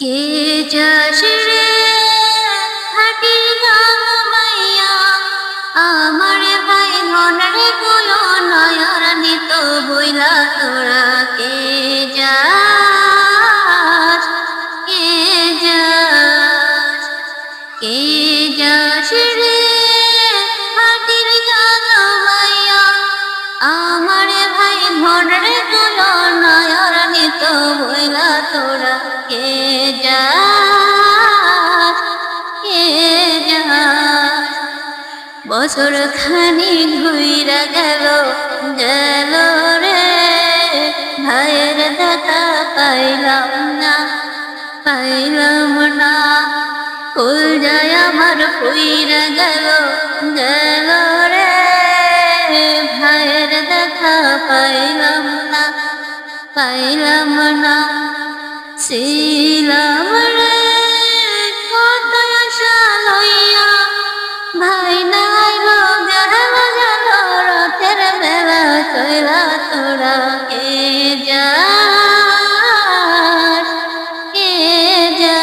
কে যাসরে হাটির গাম মাইয়া। আমার ভাই মনরে গুলো নয়র নিত বইলা তোরা কে যাস? কে যাস? কে যাস রে? বছর খানি ঘুইরা গেল গেল রে। ভাইয়ের দেখা পাইলাম না পাইলাম না। কুল যায় আমার পুইরা গেল গেল রে। ভাইয়ের দেখা পাইলাম না পাইলাম না। ছিলাম